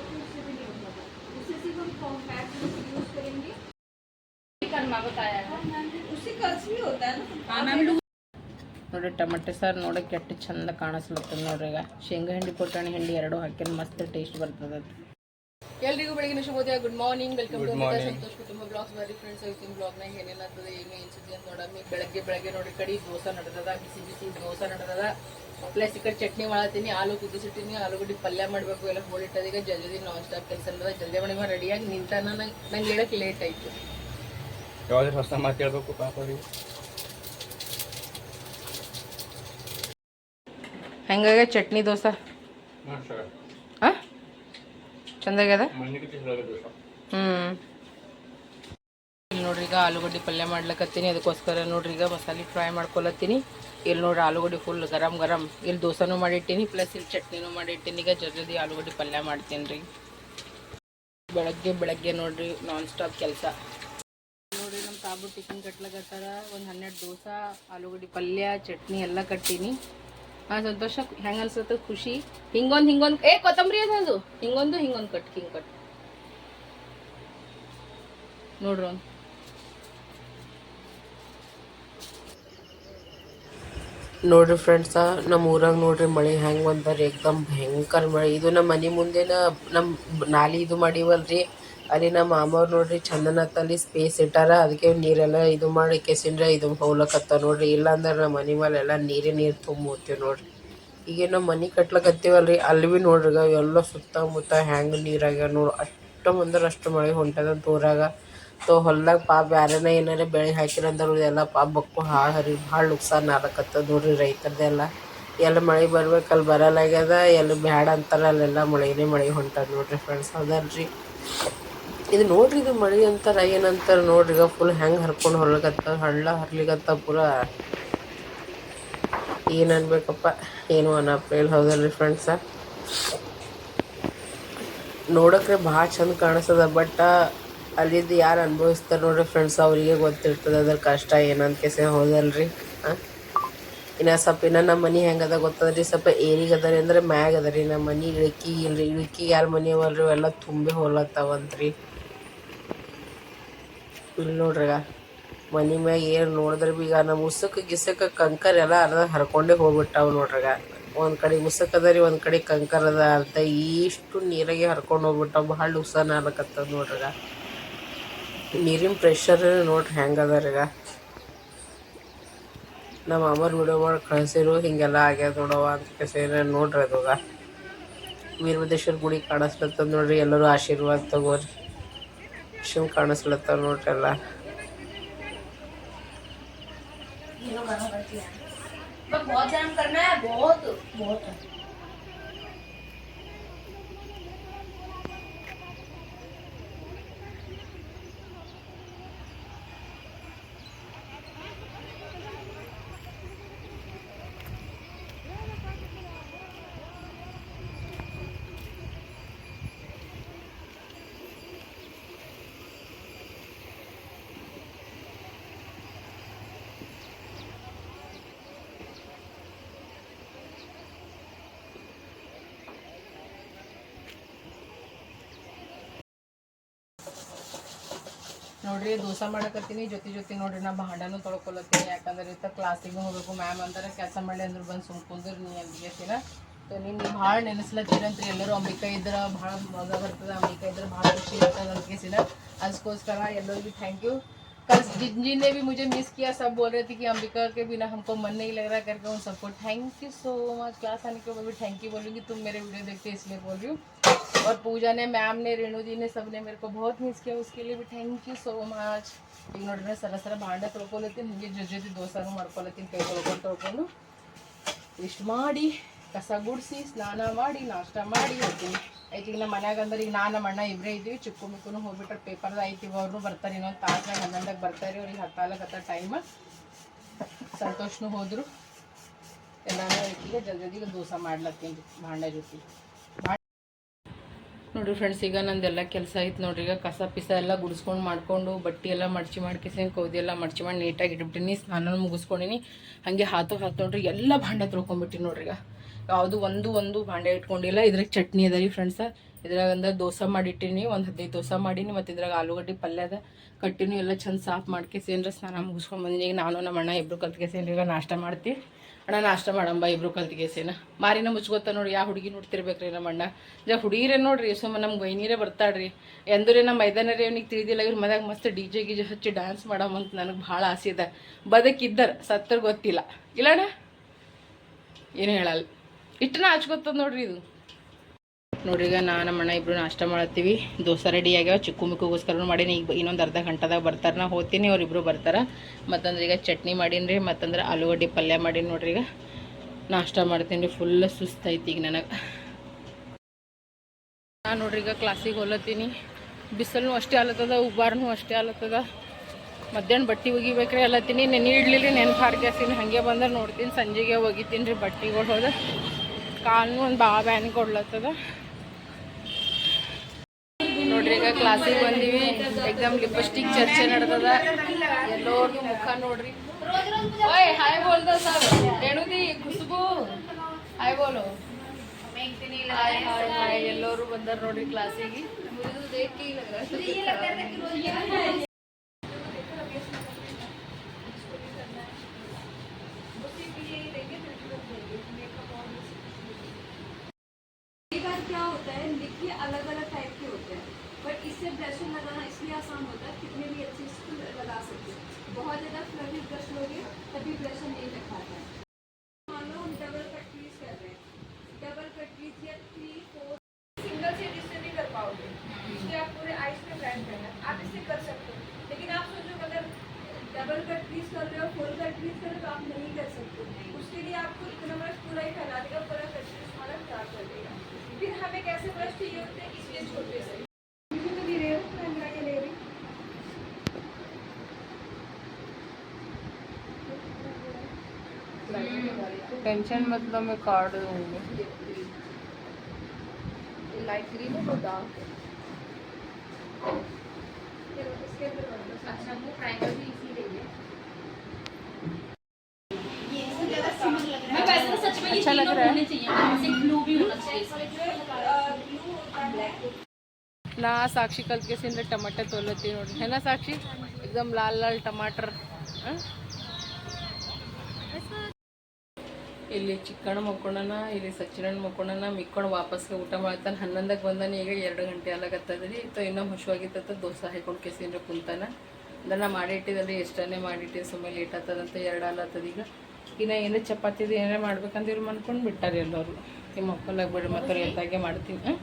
आपको उससे भी नहीं होगा उससे सिर्फ हम कॉम्पैक्ट यूज करेंगे करना बताया है उससे कल्स भी होता है ना हाँ मैम ನೋಡಿ ಟೊಮೆಟೊ ಸಾರು ನೋಡೋಕೆ ಎಷ್ಟು ಚಂದ ಕಾಣಿಸ್ಲತ್ತದ ನೋಡ್ರಿ ಈಗ ಶೇಂಗಾ ಹಿಂಡಿ ಪುಟಾಣಿ ಹಿಂಡಿ ಎರಡು ಹಾಕಿದ್ರೆ ಮಸ್ತ್ ಟೇಸ್ಟ್ ಬರ್ತದ ಎಲ್ರಿಗೂ ಬೆಳಗಿನ ಶುಭೋದಯ good morning welcome to Santosh ಕುಟುಂಬ ಬ್ಲಾಗ್ಸ್ ಬರ್ರಿ ಫ್ರೆಂಡ್ಸ್ ಇವತ್ತಿನ ಬ್ಲಾಗ್ನಾಗ ಏನೇನಾಗ್ತದೆ ಏನು ಏನು ಸುದ್ದಿ ಅಂತ ನೋಡಮ್ಮಿ. ಬೆಳಗ್ಗೆ ಬೆಳಗ್ಗೆ ನೋಡಿ ಕಡಿ ದೋಸೆ ನಡೆದದ ಬಿಸಿ ಬಿಸಿ ದೋಸೆ ನಡೆದದ. ಪ್ಲಸ್ ಈ ಕಡೆ ಚಟ್ನಿ ಮಾಡತ್ತೀನಿ ಆಲೂ ಕುದಿಸಿಟ್ಟಿನಿ ಆಲೂಗಡ್ಡಿ ಪಲ್ಯ ಮಾಡಬೇಕು ಎಲ್ಲ ಹೋಳಿಟ್ಟದ ಈಗ ಜಲ್ದಿ ನಾನ್ ಸ್ಟಾಪ್ ಕೆಲಸ ನಡೆದ ಜಲ್ದಿ ಮನೆ ರೆಡಿಯಾಗಿ ನಿಂತಾನ ನಂಗೆ ನಂಗೆ ಹೇಳಕ್ಕೆ ಲೇಟ್ ಆಯಿತು. ಯಾವಾಗಲೂ ಹೊಸ ಮಾತು ಹೇಳ್ಬೇಕು ಪಾಪ ಹೆಂಗಾಗ ಚಟ್ನಿ ದೋಸೆ? ಹಾಂ ಚಂದಾಗ್ಯದ? ಹ್ಞೂ ಇಲ್ಲಿ ನೋಡ್ರಿ ಈಗ ಆಲೂಗಡ್ಡೆ ಪಲ್ಯ ಮಾಡ್ಲಕತ್ತೀನಿ. ಅದಕ್ಕೋಸ್ಕರ ನೋಡ್ರಿ ಈಗ ಮಸಾಲೆ ಫ್ರೈ ಮಾಡ್ಕೊಲತ್ತೀನಿ. ಇಲ್ಲಿ ನೋಡ್ರಿ ಆಲೂಗಡ್ಡೆ ಫುಲ್ ಗರಂ ಗರಂ. ಇಲ್ಲಿ ದೋಸೆನೂ ಮಾಡಿಟ್ಟೀನಿ ಪ್ಲಸ್ ಇಲ್ಲಿ ಚಟ್ನಿನೂ ಮಾಡಿಟ್ಟೀನಿ. ಈಗ ಜಲ್ದಿ ಆಲೂಗಡ್ಡೆ ಪಲ್ಯ ಮಾಡ್ತೀನಿ ರೀ. ಬೆಳಗ್ಗೆ ಬೆಳಗ್ಗೆ ನೋಡ್ರಿ ನಾನ್ ಸ್ಟಾಪ್ ಕೆಲಸ. ನೋಡ್ರಿ ನಮ್ಮ ಸಾಬು ಟಿಫಿನ್ ಕಟ್ಲಕತ್ತಾರ. ಒಂದು ಹನ್ನೆರಡು ದೋಸೆ ಆಲೂಗಡ್ಡೆ ಪಲ್ಯ ಚಟ್ನಿ ಎಲ್ಲ ಕಟ್ಟೀನಿ. ಹಾಂ ಸಂತೋಷ, ಹೆಂಗೆ ಅನ್ಸುತ್ತೆ? ಖುಷಿ. ಹಿಂಗೊಂದು ಹಿಂಗೊಂದು, ಏ, ಕೊತ್ತಂಬರಿ ಅದು ಹಿಂಗೊಂದು ಹಿಂಗೊಂದು ಕಟ್, ಹಿಂಗೆ ಕಟ್. ನೋಡ್ರಿ ಒಂದು. ನೋಡ್ರಿ ಫ್ರೆಂಡ್ಸ ನಮ್ಮ ಊರಾಗ ನೋಡ್ರಿ ಮಳೆ ಹೆಂಗೆ ಬಂದ್ರಿ. ಏಕ್ದಮ್ ಭಯಂಕರ ಮಳೆ. ಇದು ನಮ್ಮ ಮನೆ ಮುಂದೆನ ನಮ್ಮ ನಾಲಿ ಇದು ಮಾಡಿವಲ್ರಿ. ಅಲ್ಲಿ ನಮ್ಮ ಮಾಮವ್ರು ನೋಡ್ರಿ ಚಂದನತ್ತಲ್ಲಿ ಸ್ಪೇಸ್ ಇಟ್ಟಾರ. ಅದಕ್ಕೆ ನೀರೆಲ್ಲ ಇದು ಮಾಡಿ ಕೆಸಿಂದ್ರೆ ಇದು ಹೋಗ್ಲಕತ್ತ ನೋಡ್ರಿ. ಇಲ್ಲಾಂದ್ರೆ ನಮ್ಮ ಮನೆ ಮೇಲೆಲ್ಲ ನೀರೇ ನೀರು ತುಂಬೋತೀವಿ ನೋಡ್ರಿ. ಈಗ ನಮ್ಮ ಮನೆ ಕಟ್ಲಕತ್ತೀವಲ್ರಿ. ಅಲ್ಲಿ ಭೀ ನೋಡ್ರಿ ಎಲ್ಲ ಸುತ್ತಮುತ್ತ ಹ್ಯಾಂಗೆ ನೀರಾಗ್ಯಾವ ನೋಡಿ. ಅಷ್ಟು ಅಂದ್ರೆ ಅಷ್ಟು ಮಳೆ ಹೊಂಟದ ದೂರಾಗ. ತೋ ಹೊಲ್ದಾಗ ಪಾಪ ಬ್ಯಾರೇನ ಏನಾರ ಬೆಳೆ ಹಾಕಿರಂದ್ರೆ ಎಲ್ಲ ಪಾಪ ಬಕ್ಕು ಹಾಳು ಹರಿ ಭಾಳ ನುಕ್ಸಾನ ಆಗಕತ್ತದ ನೋಡ್ರಿ ರೈತರದೆಲ್ಲ. ಎಲ್ಲ ಮಳೆ ಬರ್ಬೇಕು ಅಲ್ಲಿ ಬರಲಾಗ್ಯದ ಎಲ್ಲಿ ಬ್ಯಾಡ ಅಂತಾರ ಅಲ್ಲೆಲ್ಲ ಮಳೆನೇ ಮಳೆ ಹೊಂಟದ ನೋಡ್ರಿ ಫ್ರೆಂಡ್ಸ್ ಹೌದಲ್ರಿ? ಇದು ನೋಡ್ರಿ, ಇದು ಮಳೆ ಅಂತಾರ ಏನಂತಾರ ನೋಡ್ರಿ, ಈಗ ಫುಲ್ ಹೆಂಗೆ ಹರ್ಕೊಂಡು ಹೊರಲಿಕತ್ತ ಹಳ್ಳ ಹರ್ಲಿಕತ್ತ ಪೂರ. ಏನು ಅನ್ಬೇಕಪ್ಪ, ಏನು ಅನ್ನಪ್ಪ ಹೌದಲ್ರಿ ಫ್ರೆಂಡ್ಸ ನೋಡಕ್ರೆ ಭಾಳ ಚಂದ ಕಾಣಿಸ್ತದ ಬಟ್ ಅಲ್ಲಿದ್ದು ಯಾರು ಅನುಭವಿಸ್ತಾರೆ ನೋಡ್ರಿ ಫ್ರೆಂಡ್ಸ್ ಅವರಿಗೆ ಗೊತ್ತಿರ್ತದೆ ಅದ್ರ ಕಷ್ಟ ಏನಂತ ಕೇಸ ಹೌದಲ್ರಿ ಹಾಂ ಇನ್ನು ಸ್ವಲ್ಪ ಇನ್ನು ನಮ್ಮ ಮನೆ ಹೆಂಗದ ಗೊತ್ತದ್ರಿ, ಸ್ವಲ್ಪ ಏರಿಗೆ ಅದ ರೀ ಅಂದ್ರೆ ಮ್ಯಾಗ ರೀ ನಮ್ಮ ಮನೆ ಇಳಕಿ ಇಲ್ರಿ, ಇಳಕಿ ಯಾರ ಮನೆ ಅವಲ್ರಿ ಅವೆಲ್ಲ ತುಂಬಿ ಹೋಲತ್ತಾವಂತ್ರಿ. ಇಲ್ಲಿ ನೋಡ್ರಿಗ ಮನೆ ಮ್ಯಾಗ ಏನು ನೋಡಿದ್ರೆ ಬಿ ಈಗ ನಮ್ಮ ಉಸಕ್ಕೆ ಗಿಸಕ್ಕೆ ಕಂಕರ್ ಎಲ್ಲ ಅರ್ಧ ಹರ್ಕೊಂಡೇ ಹೋಗ್ಬಿಟ್ಟಾವ ನೋಡ್ರಿಗ ಒಂದು ಕಡೆ ಉಸಕ್ ಅದ ರೀ, ಒಂದು ಕಡೆ ಕಂಕರ್ ಅದ ಅರ್ಧ ಇಷ್ಟು ನೀರಾಗೆ ಹರ್ಕೊಂಡು ಹೋಗ್ಬಿಟ್ಟಾವ. ಭಾಳ ನುಕ್ಸಾನ ಆಗ್ಲಕತ್ತದ ನೋಡ್ರಿಗ ನೀರಿನ ಪ್ರೆಷರ್ ನೋಡ್ರಿ ಹೆಂಗೆ ಅದ ರೀಗ ನಮ್ಮ ಅಮ್ಮರ ವಿಡಿಯೋ ಮಾಡಿ ಕಳಿಸಿರು ಹಿಂಗೆಲ್ಲ ಆಗ್ಯದ ನೋಡವ ಅಂತ ಕಳಿಸಿದ್ರೆ ನೋಡ್ರಿ ಅದಾಗ ವೀರಭದ್ರೇಶ್ವರ ಗುಡಿ ಕಾಣಿಸ್ಲತ್ತದ ನೋಡ್ರಿ, ಎಲ್ಲರೂ ಆಶೀರ್ವಾದ ತಗೋರಿ. ಶಿವ್ ಕಾಣಿಸ್ಲತ್ತವ ನೋಡ್ರಿ ಎಲ್ಲ बहुत ध्यान करना है बहुत ನೋಡ್ರಿ ದೋಸೆ ಮಾಡಕತ್ತೀನಿ ಜೊತೆ ಜೊತೆ ನೋಡ್ರಿ ನಾ ಭಾಂಡನೂ ತೊಳ್ಕೊಲತ್ತೀನಿ ಯಾಕಂದ್ರೆ ಇತ್ತ ಕ್ಲಾಸಿಗೆ ಹೋಗ್ಬೇಕು ಮ್ಯಾಮ್ ಅಂತಾರೆ ಕೆಲಸ ಮಾಡಿ ಅಂದ್ರೆ ಬಂದು ಸುಮ್ ಕುಂದ್ರ ನೀ ಅಂದಿಗೆಸಿನ ಸೊ ನಿಮ್ಗೆ ಭಾಳ ನೆನೆಸ್ಲತ್ತೀರಂತ್ರಿ ಎಲ್ಲರೂ ಅಂಬಿಕಾ ಇದ್ರ ಭಾಳ ಮಗ ಬರ್ತದೆ ಅಂಬಿಕಾ ಇದ್ರ ಭಾಳ ಖುಷಿ ಇರ್ತದೆ ಅಂದ್ಕೇಸಿನ ಅದಕ್ಕೋಸ್ಕರ ಎಲ್ಲರಿಗೂ ಥ್ಯಾಂಕ್ ಯू कल जिन जिनने भी मुझे मिस किया सब बोल रहे थे कि अंबिका के बिना हमको मन नहीं लग रहा करके उन सबको thank you so much class आने के बाद भी थैंक यू बोलूँगी तुम मेरे वीडियो देखते हो इसलिए बोल रही हूँ और पूजा ने मैम ने रेणु जी ने सबने मेरे को बहुत मिस किया उसके लिए भी ಥ್ಯಾಂಕ್ ಯು ಸೋ ಮಚ್ ಈಗ ನೋಡಿದ್ರೆ ಸರ ಸರ ಭಾಂಡೆ ತೊಳ್ಕೊಲತ್ತೀನಿ ಹೀಗೆ ಜೊತೆ ಜೊತೆ ದೋಸೆನೂ ಮಾಡ್ಕೊಲತ್ತೀನಿ ಕೈ ತೊಳ್ಕೊಂಡು ತೊಳ್ಕೊಂಡು ಇಷ್ಟು ಮಾಡಿ ಕಸ ಗುಡಿಸಿ ಸ್ನಾನ ಮಾಡಿ ನಾಷ್ಟ ಮಾಡಿ ಹೋಗ್ತೀನಿ ಆಯ್ತು ಈಗ ನಮ್ಮ ಮನ್ಯಾಗ ಅಂದ್ರೆ ಈಗ ನಾನು ನಮ್ಮ ಅಣ್ಣ ಇಬ್ಬರೇ ಇದ್ದೀವಿ ಚಿಕ್ಕು ಮಿಕ್ಕುನು ಹೋಗ್ಬಿಟ್ರೆ ಪೇಪರ್ದ ಐತಿ ಅವ್ರು ಬರ್ತಾರೆ ಇನ್ನೊಂದು ತಾಸ್ನಾಗ ಹನ್ನೊಂದಾಗ ಬರ್ತಾರೆ ಅವ್ರಿಗೆ ಹತ್ತಾಲಕತ್ತ ಟೈಮ್ ಸಂತೋಷ್ನು ಹೋದ್ರು ಎಲ್ಲಾನು ಈಗ ಜಲ್ದಿ ಜಲ್ದಿ ದೋಸೆ ಮಾಡ್ಲತ್ತೀನಿ ಭಾಂಡೆ ಜೊತೆ ನೋಡ್ರಿ ಫ್ರೆಂಡ್ಸ್ ಈಗ ನಂದೆಲ್ಲ ಕೆಲಸ ಆಯ್ತು ನೋಡ್ರಿ. ಈಗ ಕಸ ಪಿಸ ಎಲ್ಲ ಗುಡಿಸ್ಕೊಂಡು ಮಾಡ್ಕೊಂಡು ಬಟ್ಟೆ ಎಲ್ಲ ಮಡ್ಚಿ ಮಾಡ್ಕೇಸಿ ಕೌದಿ ಎಲ್ಲ ಮಡ್ಚಿ ಮಾಡಿ ನೀಟಾಗಿ ಇಟ್ಬಿಟ್ಟಿನಿ ಸ್ನಾನ ಮುಗಿಸ್ಕೊಂಡಿನಿ. ಹಾಗೆ ಹಾತು ಹಾತು ನೋಡ್ರಿ, ಎಲ್ಲ ಭಾಂಡೆ ತೊಳ್ಕೊಂಬಿಟ್ಟಿನಿ ನೋಡ್ರಿ ಈಗ. ಯಾವುದು ಒಂದು ಒಂದು ಭಾಂಡೆ ಇಟ್ಕೊಂಡಿಲ್ಲ, ಇದ್ರಾಗ ಚಟ್ನಿ ಅದ ರೀ ಫ್ರೆಂಡ್ಸ ಇದ್ರಾಗ ಅಂದ್ರೆ ದೋಸೆ ಮಾಡಿಟ್ಟಿನಿ, ಒಂದು ಹದಿನೈದು ದೋಸೆ ಮಾಡೀನಿ, ಮತ್ತು ಇದ್ರಾಗ ಆಲೂಗಡ್ಡೆ ಪಲ್ಯ ಅದ. ಕಟ್ಟಿನೂ, ಎಲ್ಲ ಚಂದ ಸಾಫ್ ಮಾಡ್ಕೇಸೇನ್ರ ಸ್ನಾನ ಮುಗಿಸ್ಕೊಂಡ್ ಬಂದಿನಿ. ಈಗ ನಾನು ನಮ್ಮ ಅಣ್ಣ ಇಬ್ರು ಕಲ್ತ್ಕೇಸೇನ್ರಿ, ಈಗ ನಾಷ್ಟ ಮಾಡ್ತಿ. ಅಣ್ಣ ನಾಷ್ಟ ಮಾಡಂಬ ಇಬ್ರು ಕಲ್ತ್ಕೇಸೇನ. ಮಾರಿನ ಮುಚ್ಕೋತ ನೋಡಿ ಯಾವ ಹುಡುಗಿ ನೋಡ್ತಿರ್ಬೇಕ್ರಿ ನಮ್ಮ ಅಣ್ಣ ಜಾ ಹುಡುಗಿರೇ ನೋಡ್ರಿ ಸುಮ್ಮ ನಮ್ಮ ಗೈನೀರೇ ಬರ್ತಾಳ್ರಿ. ಎಂದ್ರೆ ನಮ್ಮ ಮೈದಾನರೇ ಅವ್ನಿಗೆ ತಿಳಿದಿಲ್ಲ, ಇವ್ರ ಮನ್ಯಾಗ ಮಸ್ತ್ ಡಿ ಜೆ ಗಿಜೆ ಹಚ್ಚಿ ಡ್ಯಾನ್ಸ್ ಮಾಡಮಂತ ನನಗೆ ಭಾಳ ಆಸೆ ಇದೆ ಬದುಕಿದ್ದರ್, ಸತ್ತರ್ ಗೊತ್ತಿಲ್ಲ. ಇಲ್ಲಣ್ಣ? ಏನು ಹೇಳಲ್ಲ ಇಟ್ಟನ ಹಚ್ಕೊತದ ನೋಡ್ರಿ ಇದು. ನೋಡ್ರಿ, ಈಗ ನಾನು ನಮ್ಮ ಅಣ್ಣ ಇಬ್ಬರು ನಾಷ್ಟ ಮಾಡತ್ತೀವಿ. ದೋಸೆ ರೆಡಿ ಆಗ್ಯಾವ. ಚಿಕ್ಕು ಮಿಕ್ಕುಗೋಸ್ಕರ ಮಾಡೀನಿ. ಈಗ ಇನ್ನೊಂದು ಅರ್ಧ ಗಂಟೆದಾಗ ಬರ್ತಾರೆ ನಾ. ಹೋಗ್ತೀನಿ ಅವ್ರಿಬ್ರು ಬರ್ತಾರೆ. ಮತ್ತಂದ್ರೆ ಈಗ ಚಟ್ನಿ ಮಾಡೀನಿ ರೀ. ಮತ್ತಂದ್ರೆ ಆಲೂಗಡ್ಡೆ ಪಲ್ಯ ಮಾಡೀನಿ ನೋಡ್ರಿ ಈಗ. ನಾಷ್ಟ ಮಾಡ್ತೀನಿ ರೀ. ಫುಲ್ ಸುಸ್ತೈತಿ ಈಗ ನನಗೆ. ನಾನು ನೋಡ್ರಿ, ಈಗ ಕ್ಲಾಸಿಗೆ ಹೋಲತ್ತೀನಿ. ಬಿಸಿಲು ಅಷ್ಟೇ ಆಲತ್ತದ ಉಬ್ಬಾರನೂ ಅಷ್ಟೇ ಆಲತ್ತದ. ಮಧ್ಯಾಹ್ನ ಬಟ್ಟೆ ಒಗಿಬೇಕ್ರಿ ಅಲ್ಲತ್ತೀನಿ ನೆನೆ ಇಡ್ಲಿಲ್ಲ ನೆನ್ಪು ಹಾರ್ಕ್ಯಾಸಿನಿ ಹಾಗೆ ಬಂದ್ರೆ ನೋಡ್ತೀನಿ. ಸಂಜೆಗೆ ಒಗಿತೀನಿ ರೀ ಬಟ್ಟೆಗಳು ಹೋದ. ಕಾಲ್ನು ಒಂದು ಭಾಳ ಬ್ಯಾನ್ ಕೊಡ್ಲತ್ತದ. ಈಗ ಕ್ಲಾಸಿಗೆ ಬಂದೀವಿ. ಎಕ್ಸಾಮ್ ಲಿಪ್ಸ್ಟಿಕ್ ಚರ್ಚೆ ನಡೆದದ. ಎಲ್ಲೋರ್ದು ಮುಖ ನೋಡ್ರಿ. ಓಯ್ ಹಾಯ್ ಬೋಲ್ದ ಸರ್ ರೇಣುದಿ ಖುಷ್ಬು ಹಾಯ್ ಬೋಲು ಹಾಯ್ ಹಾಯ್ ಹಾಯ್ ಎಲ್ಲರೂ ಬಂದಾರ ನೋಡ್ರಿ ಕ್ಲಾಸಿಗೆ तभी ब्रश नहीं पाता है। मान लो हम डबल कट क्रीज कर रहे हैं। डबल कट क्रीज या थ्री फोर सिंगल से इससे नहीं कर पाओगे। इसलिए आप पूरे आइस में ब्लेंड करना आप इससे कर सकते हो। लेकिन आप सोचो अगर डबल कट क्रीज कर रहे हो फोर कट क्रीज कर रहे हो तो आप टेंशन मतलब मैं कार्ड दूँगी। लाइट ग्रीन है तो वो डार्क है। अच्छा वो प्राइमर भी इसी अच्छा लग रहा है। ना साक्षी कल के सिंध टमाटर तोलती है ना साक्षी? एकदम लाल लाल टमाटर। हाँ? ಇಲ್ಲಿ ಚಿಕ್ಕಣ್ಣ ಮಕ್ಕೊಂಡನ, ಇಲ್ಲಿ ಸಚ್ಚಿನಣ್ಣ ಮಕ್ಕೊಂಡನ, ಮಿಕ್ಕೊಂಡು ವಾಪಸ್ಗೆ ಊಟ ಮಾಡ್ತಾನೆ. ಹನ್ನೊಂದಕ್ಕೆ ಬಂದಾನ, ಈಗ ಎರಡು ಗಂಟೆ ಆಗ್ಲಾಕತ್ತದ್ರಿ ಇತ್ತು ಇನ್ನೂ ಹಶುವಾಗಿತ್ತ ದೋಸೆ ಹಾಕೊಂಡು ಕೆಸಿಂದ್ರ ಕುಂತಾನ. ಅದನ್ನು ಮಾಡಿಟ್ಟಿದ್ರಿ ಎಷ್ಟನ್ನೇ ಮಾಡಿಟ್ಟಿದ್ದು, ಸುಮ್ಮನೆ ಲೇಟ್ ಆಗ್ತದಂತ ಎರಡು ಆಲತ್ತದ ಈಗ. ಇನ್ನು ಚಪಾತಿ ಚಪಾತಿದು ಏನೇ ಮಾಡ್ಬೇಕಂತ ಇವ್ರು ಮನ್ಕೊಂಡು ಬಿಟ್ಟಾರೆ ಎಲ್ಲರೂ. ಈ ಮಕ್ಕಳಾಗ ಬಿಡು ಮತ್ತೆ ಎದ್ದಾಗೆ ಮಾಡ್ತೀನಿ.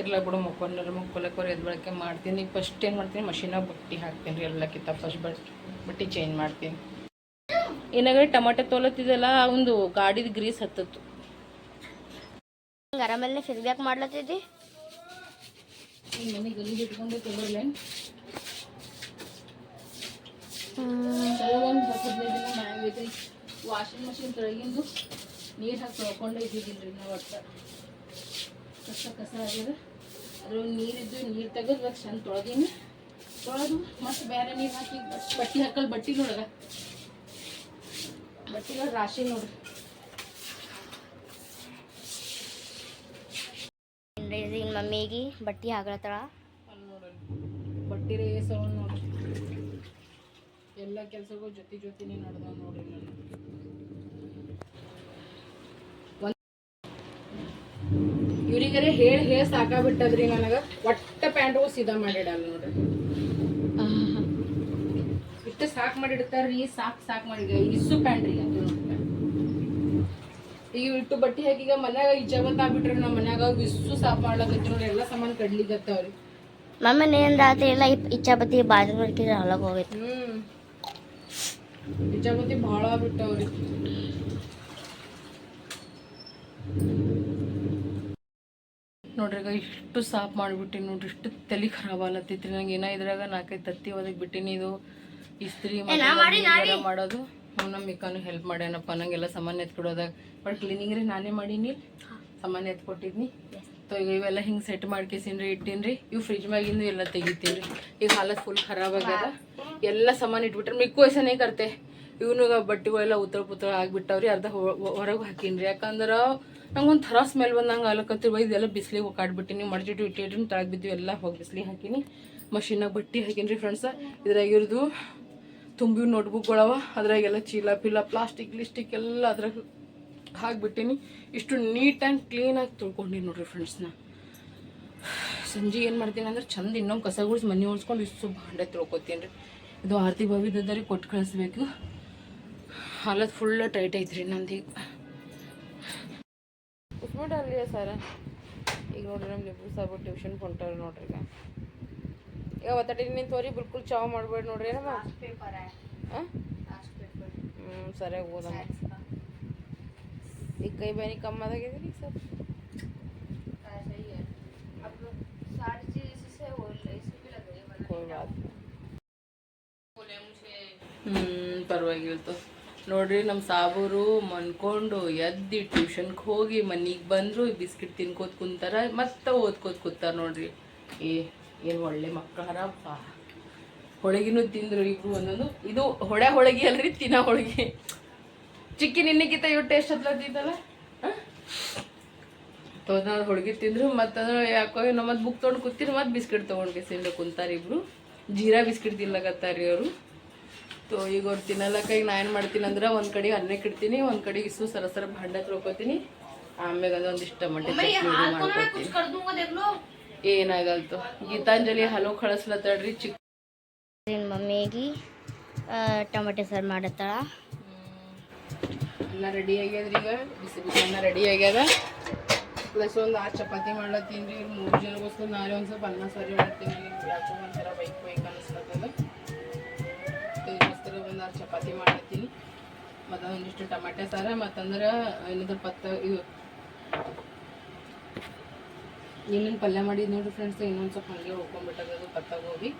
ಇರ್ಲ ಬಿಡು ಮಕ್ಕೊಂಡ್ರೆ ಮಕ್ಕೊಲಕ್ಕೆ ಎದ್ದು ಬಳಕೆ ಮಾಡ್ತೀನಿ. ಫಸ್ಟ್ ಏನು ಮಾಡ್ತೀನಿ? ಮಷೀನಾಗ ಬಟ್ಟೆ ಹಾಕ್ತೀನಿ ರೀ ಎಲ್ಲಕ್ಕಿಂತ ಫಸ್ಟ್ ಬಟ್ ಬಟ್ಟೆ ಚೇಂಜ್ ಮಾಡ್ತೀನಿ. ಏನಾಗ ಟಮಾಟ ತೊಲತ್ತಿದಲ್ಲ ಒಂದು ಗಾಡಿದ ಗ್ರೀಸ್ ಹತ್ತತ್ತು. ಆರಾಮಲ್ಲೇ ಫೀಡ್ಬ್ಯಾಕ್ ಮಾಡ್ಲತ್ತಿದ್ದಿ? ಮನೆ ಗಲೀಜು ಇಟ್ಕೊಂಡೆ ತೊಗೊಳ್ಲೇನು ಒಂದು ಹದಿನೈದು ದಿನ ಮಾಡೈತ್ರಿ ವಾಷಿಂಗ್ ಮಷಿನ್ ತೊಳಗಿಂದು ನೀರು ಹಾಕಿ ತೊಳ್ಕೊಂಡೇ ಇದ್ದಿದ್ದಿಲ್ಲ ರೀ ನಾವು ಒಟ್ಟು. ಕಸ ಕಸ ಆಗ್ಯದ. ಅದ್ರ ನೀರಿದ್ದು ನೀರು ತೆಗೆದು ಚಂದ ತೊಳೆದೀನಿ. ತೊಳೆದು ಮತ್ತೆ ಬೇರೆ ನೀರು ಹಾಕಿ ಬಟ್ಟೆ ಹಾಕಲ್ ಬಟ್ಟೆ ನೋಡಗ ಬಟ್ಟೆಗಳು ರಾಶಿ ನೋಡ್ರಿ. ಈಗ ಮಮ್ಮಿಗೆ ಬಟ್ಟೆ ನೋಡಲ್ಲಿ ಬಟ್ಟೆ ರೇಸ್ ಅವ ನೋಡ್ರಿ. ಎಲ್ಲ ಕೆಲ್ಸಗೂ ಜೊತೆ ಜೊತೆನೇ ನಡೆದ ನೋಡ್ರಿ ನಾನು ಇವ್ರಿಗರೆ ಹೇಳಿ ಹೇಳಿ ಸಾಕಾಗ್ಬಿಟ್ಟದ್ರಿ ನನಗೆ. ಒಟ್ಟ ಪ್ಯಾಂಟ್ಗೂ ಸೀದಾ ಮಾಡಿಡಲ್ಲ ನೋಡ್ರಿ. ಇಷ್ಟು ಮಾಡಿ ಮಾಡಿಡ್ತಾರ್ರಿ ಸಾಕು ಸಾಕು ಮಾಡಿ ಇಸು ಪ್ಯಾಂಟ್ ರೀ ಅಂತ ಈಗ ಇಟ್ಟು ಬಟ್ಟೆ ಹಾಕಿ ಈಗ ಮನ್ಯಾಗ ಇಜ್ಜಾವತ್ ಆಗ್ಬಿಟ್ರಿ ನಮ್ಮ ಮನ್ಯಾಗ ಇಸ್ಸು ಸಾಫ್ ಮಾಡ್ಲಕತ್ತಿ ಎಲ್ಲ ಸಾಮಾನು ಕಡ್ಲಿಕತ್ತಾವ್ರಿ ಮಮ್ಮ ಏನ್ ರಾತ್ರಿ ಎಲ್ಲ ಇಚ್ಛಾಪತಿ ಬಾಜು ಬರ್ಕಿದ್ರೆ ಹೊಲಕ್ಕೆ ಹೋಗೈತಿ. ಹ್ಮ್. ಇಚ್ಛಾಪತಿ ಭಾಳ ಆಗ್ಬಿಟ್ಟವ್ರಿ. ನೋಡ್ರಿ ಈಗ ಇಷ್ಟು ಸಾಫ್ ಮಾಡಿಬಿಟ್ಟಿನಿ ನೋಡ್ರಿ ಇಷ್ಟು ತಲೆ ಖರಾಬ್ ಆಲತ್ತೈತ್ರಿ ನಂಗೆ ಏನ ಇದ್ರಾಗ ನಾಲ್ಕೈದು ತತ್ತಿ ಒದಗಿ ಬಿಟ್ಟಿನಿ ಇದು. ಇಸ್ತ್ರಿ ಮಾಡೋದು. ನಮ್ಮ ಮಿಕ್ಕಾನು ಹೆಲ್ಪ್ ಮಾಡ್ಯಾನಪ್ಪ. ನಂಗೆಲ್ಲ ಸಾಮಾನು ಎತ್ಕೊಡೋದಾಗ ಬಟ್ ಕ್ಲೀನಿಂಗ್ ರೀ ನಾನೇ ಮಾಡೀನಿ. ಸಾಮಾನು ಎತ್ಕೊಟ್ಟಿದ್ನಿ ಸೊ ಈಗ ಇವೆಲ್ಲ ಹಿಂಗೆ ಸೆಟ್ ಮಾಡ್ಕೇಸಿನ್ರಿ ಇಟ್ಟಿನ್ರಿ. ಇವು ಫ್ರಿಜ್ ಮ್ಯಾಗಿಂದು ಎಲ್ಲ ತೆಗಿತೀನಿ ಈಗ ಹಾಲತ್ ಫುಲ್ ಖರಾಬ್ ಆಗ್ಯದ. ಎಲ್ಲ ಸಾಮಾನು ಇಟ್ಬಿಟ್ರೆ ಮಿಕ್ಕು ವಯಸ್ಸನೇ ಕರ್ತೆ ಇವನು ಬಟ್ಟೆಗಳೆಲ್ಲ ಉತ್ತರ ಪುತ್ರ ಆಗ್ಬಿಟ್ಟವ್ರಿ. ಅರ್ಧ ಹೊರಗೆ ಹಾಕಿನ್ರಿ. ಯಾಕಂದ್ರೆ ನಂಗೆ ಒಂದು ಥರ ಸ್ಮೆಲ್ ಬಂದಂಗೆ ಆಲಕತ್ತಿರುವ ಇದೆಲ್ಲ ಬಿಸಿಲಿಗೆ ಒಕ್ಕಾಡ್ಬಿಟ್ಟಿನಿ. ಮಡ್ಜಿಟ್ಟು ಇಟ್ಟಿಟ್ಟು ತಳಗೆ ಬಿದ್ದು ಎಲ್ಲ ಹೋಗಿ ಬಿಸಿಲಿಗೆ ಹಾಕಿನಿ. ಮಷೀನಾಗ ಬಟ್ಟೆ ಹಾಕಿನಿ ರೀ ಫ್ರೆಂಡ್ಸ ಇದ್ರಾಗಿರೋದು ತುಂಬಿವ್ ನೋಟ್ಬುಕ್ಗಳವ, ಅದ್ರಾಗೆಲ್ಲ ಚೀಲ ಪಿಲ್ಲ ಪ್ಲಾಸ್ಟಿಕ್, ಲಿಸ್ಟಿಕ್ ಎಲ್ಲ ಅದ್ರಾಗ ಹಾಕ್ಬಿಟ್ಟಿನಿ. ಇಷ್ಟು ನೀಟ್ ಆ್ಯಂಡ್ ಕ್ಲೀನಾಗಿ ತೊಳ್ಕೊಂಡಿನಿ ನೋಡ್ರಿ ಫ್ರೆಂಡ್ಸ್ನ ಸಂಜೆ ಏನು ಮಾಡ್ತೀನಿ ಅಂದ್ರೆ ಚಂದ ಇನ್ನೊಂದು ಕಸ ಗುಡ್ಸಿ ಮನೆ ಉಳಿಸ್ಕೊಂಡು ಇಷ್ಟು ಭಾಂಡೆ ತೊಳ್ಕೊತೀನಿ ರೀ. ಇದು ಆರತಿ ಭವಿದ್ದಾರೆ ಕೊಟ್ಟು ಕಳಿಸ್ಬೇಕು. ಹಾಲತ್ ಫುಲ್ ಟೈಟ್ ಐತ್ರಿ ಈಗ. ಉಸ್ಮಾನ್ ಅಲ್ಲಿಯ ಸರ. ಈಗ ನೋಡ್ರಿ ನಮ್ಮ ಸಾಬು ಟ್ಯೂಷನ್ ಹೊಂಟಾರ ನೋಡ್ರಿ ಈಗ. ಈಗ ಒತ್ತಡಿನ ನಿಂತು ತೋರಿ ಬಿಲ್ಕುಲ್ ಚಾವ್ ಮಾಡಬೇಡಿ ನೋಡ್ರಿ ನಮ್ಮ ಹ್ಞೂ ಸರಿಯಾಗಿ ಓದಮ್ಮ ಈಗ ಕೈ ಬೈನಿ ಕಮ್ಮಿ ಆದಾಗಿದ್ದೀರಿ ಸರ್ ಹ್ಞೂ ಪರವಾಗಿಲ್ತು ನೋಡ್ರಿ ನಮ್ಮ ಸಾಬೂರು ಮನ್ಕೊಂಡು ಎದ್ದು ಟ್ಯೂಷನ್ಗೆ ಹೋಗಿ ಮನೆಗೆ ಬಂದರು ಬಿಸ್ಕಿಟ್ ತಿನ್ಕೋತ ಕುಂತಾರ ಮತ್ತೆ ಓದ್ಕೋತ ಕೂತಾರ ನೋಡ್ರಿ. ಈ ಏನು ಒಳ್ಳೆ ಮಕ್ಕಳು ಹರಪ್ಪ ಹೋಳಿಗೆನೂ ತಿಂದ್ರು ಇಬ್ರು ಒಂದೊಂದು. ಇದು ಹೊಳೆ ಹೋಳಿಗೆ ಅಲ್ರಿ ತಿನ್ನ ಹೋಳಿಗೆ. ಚಿಕ್ಕಿ ನಿನ್ನಕ್ಕಿಂತ ಇವು ಟೇಸ್ಟ್ ಹತ್ಲತ್ತಿದ್ದಲ್ಲ ತೊಗೊಂಡು ಹೋಳಿಗೆ ತಿಂದ್ರು ಮತ್ತು ಯಾಕೋ ಏನೋ ಮತ್ತೆ ಬುಕ್ ತೊಗೊಂಡು ಕೂತಿರು ಮತ್ತು ಬಿಸ್ಕಿಟ್ ತೊಗೊಂಡು ಗೆಸಿಂದ ಕುಂತಾರ ಇಬ್ರು. ಜೀರಾ ಬಿಸ್ಕಿಟ್ ತಿನ್ಲಕತ್ತಾರ ಅವರು. ತೋ ಈಗ ಅವ್ರು ತಿನ್ನಲಕ್ಕ ಈಗ ನಾ ಏನು ಮಾಡ್ತೀನಿ ಅಂದ್ರೆ ಒಂದು ಕಡೆ ಅನ್ನಕ್ಕೆ ಇಡ್ತೀನಿ ಒಂದು ಕಡೆ ಇಸು ಸರ ಸರ ಭಾಂಡೆ ತೊಳ್ಕೊತೀನಿ. ಆಮ್ಯಾಗ ಅದು ಒಂದಿಷ್ಟು ಟೊಮೆಟೊ ಮಾಡ್ಕೊತೀನಿ ಏನಾಗಲ್ತು? ಗೀತಾಂಜಲಿ ಹಲೋ ಕಳಿಸ್ಲತ್ತಾಳ್ರಿ ಚಿಕ್ಕ ಮಮ್ಮಿಗೆ ಟೊಮೆಟೊ ಸಾರು ಮಾಡತ್ತಾಳ. ಎಲ್ಲ ರೆಡಿ ಆಗ್ಯದ್ರಿ ಈಗ. ಬಿಸಿ ಬಿಸಿ ಅನ್ನ ರೆಡಿ ಆಗ್ಯದ. ಪ್ಲಸ್ ಒಂದು ಆರು ಚಪಾತಿ ಮಾಡ್ಲತ್ತೀನಿ ರೀ ಮೂರು ಜನಗೋಸ್ಕರ ನಾಳೆ ಒಂದು ಸ್ವಲ್ಪ ಅನ್ನ ಸಾರಿ ಮಾಡ್ತೀನಿ. ಯಾಕೋ ಒಂಥರ ಬೈಕ್ ಬೈಕ್ ಇದಕ್ಕೋಸ್ಕರ ಒಂದು ಆರು ಚಪಾತಿ ಮಾಡ್ಲತ್ತೀನಿ. ಮತ್ತು ಒಂದಿಷ್ಟು ಟಮಾಟೆ ಸಾರ ಮತ್ತಂದ್ರೆ ಏನಂದ್ರೆ ಪತ್ತ ಇದು ಏನೇನು ಪಲ್ಯ ಮಾಡಿದ್ದು ನೋಡಿರಿ ಫ್ರೆಂಡ್ಸ್ ಇನ್ನೊಂದು ಸ್ವಲ್ಪ ಹಾಗೆ ಹೋಗ್ಕೊಂಡ್ಬಿಟ್ಟದ ಪತ್ತ ಗೋಬಿ.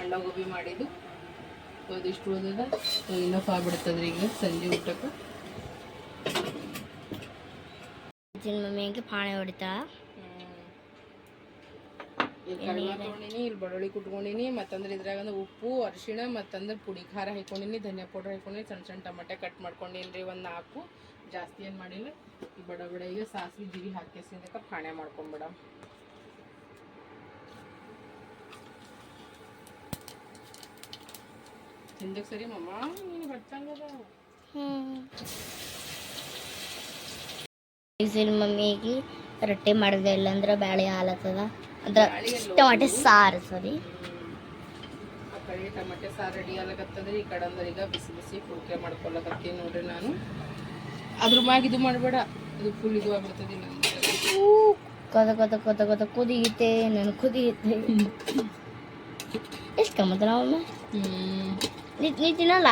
ಅಂಡ ಗೋಬಿ ಮಾಡಿದ್ದು. ಸೊ ಅದಿಷ್ಟು ಓದದ ಸೊ ಇನ್ನಫ್ ಆಗ್ಬಿಡ್ತದ್ರಿ ಈಗ ಸಂಜೆ ಊಟಕ್ಕೆ. ಮಮ್ಮಿಗೆ ಪಾಣೆ ಹೊಡಿತಾಳ ಇಲ್ಲಿ ಕಡಿಮೆ ಇಲ್ಲಿ ಬಡೋಳಿ ಕುಟ್ಕೊಂಡಿನಿ ಮತ್ತಂದ್ರೆ ಇದ್ರಾಗ ಅಂದ್ರೆ ಉಪ್ಪು ಅರಿಶಿಣ ಮತ್ತಂದ್ರೆ ಪುಡಿ ಖಾರ ಹಾಕೊಂಡಿನಿ ಧನಿಯಾ ಪೌಡರ್ ಹಾಕೊಂಡಿನಿ ಸಣ್ಣ ಸಣ್ಣ ಟಮಾಟೆ ಕಟ್ ಮಾಡ್ಕೊಂಡಿನಿ ರೀ ಒಂದು ನಾಲ್ಕು. ಜಾಸ್ತಿ ಏನು ಮಾಡಿಲ್ಲ. ಈ ಬಡ ಬಡ ಈಗ ಸಾಸಿವೆ ಜೀರಿ ಹಾಕಿಸಿದಕ್ಕೆ ಪಾಣೆ ಮಾಡ್ಕೊಂಬಿಡ ತಿಂದಕ್ಕೆ ಸರಿ ಮಮ್ಮ ನೀನು ಬರ್ತಂಗದ ಮಮ್ಮಿಗೆ ರೊಟ್ಟಿ ಮಾಡಿದೆ ಇಲ್ಲಂದ್ರೆ ಬ್ಯಾಳೆ ಹಾಲತ್ತದ ಅಂದ್ರೆ ಟೊಮೆಟೊ ಸಾರು ಸರಿ ಆ ಕಡೆ ಟಮಾಟೆ ಸಾರು ರೆಡಿ ಆಗ್ಲಕತ್ತದ್ರಿ ಈ ಕಡೆ ಅಂದ್ರೆ ಈಗ ಬಿಸಿ ಬಿಸಿ ಪುಲ್ಕೆ ಮಾಡ್ಕೊಳಕತ್ತೀನಿ ನೋಡ್ರಿ ನಾನು. ಅದ್ರ ಮ್ಯಾಗ ಇದು ಮಾಡಬೇಡ. ಇದು ಫುಲ್ ಇದು ಆಗ್ಬಿಡ್ತದೆ ಕದ ಕದ ಕದ ಕದ ಕುದಿಯುತ್ತೆ ನಾನು ಕುದಿಯುತ್ತೆ. ಎಷ್ಟು ಕಮ್ಮತ್ತ ನಾವು ಹ್ಞೂ ನೀ ತಿನ್ನಲ್ಲ?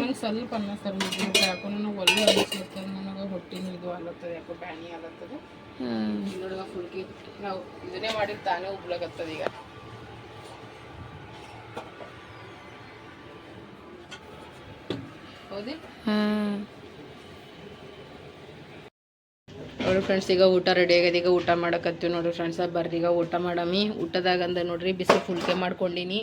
ನೀ ಸ್ವಲ್ಪ ಅನ್ನ ಸರ್ ಯಾಕೋ ನನಗೆ ಒಳ್ಳೆ ಅನಿಸ್ಲತ್ತದ ನನಗೆ ಹೊಟ್ಟಿನ ಇದು ಅಲ್ಲತ್ತದೆ ಯಾಕೋ ಬ್ಯಾನಿ ಅಲ್ಲತ್ತದೆ ನೋಡುವ ಫುಲ್ಕಿ ನಾವು ಇದನ್ನೇ ಮಾಡಿ ತಾನೇ ಉಬ್ಲಾಗತ್ತದ ಈಗ. ಹೌದಿ? ಹ್ಞೂ ನೋಡ್ರಿ ಫ್ರೆಂಡ್ಸ್ ಈಗ ಊಟ ರೆಡಿ ಆಗ್ಯದ ಈಗ ಊಟ ಮಾಡಕತ್ತೀವಿ ನೋಡ್ರಿ ಫ್ರೆಂಡ್ಸ ಬರ್ರೀಗ ಊಟ ಮಾಡಮಿ. ಊಟದಾಗ ಅಂದ ನೋಡ್ರಿ ಬಿಸಿ ಫುಲ್ಕೆ ಮಾಡ್ಕೊಂಡಿನಿ.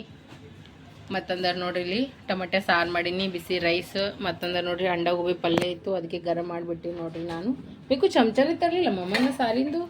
ಮತ್ತಂದ್ರೆ ನೋಡ್ರಿ ಇಲ್ಲಿ ಟೊಮೆಟೊ ಸಾರು ಮಾಡೀನಿ, ಬಿಸಿ ರೈಸ್ ಮತ್ತಂದ್ರೆ ನೋಡ್ರಿ ಅಂಡ ಗೋಬಿ ಪಲ್ಯ ಇತ್ತು ಅದಕ್ಕೆ ಗರಂ ಮಾಡಿಬಿಟ್ಟಿ ನೋಡ್ರಿ ನಾನು. ಬೇಕು ಚಮಚನೇ ತರಲಿಲ್ಲ ಮಮ್ಮನ ಸಾರಿಂದು?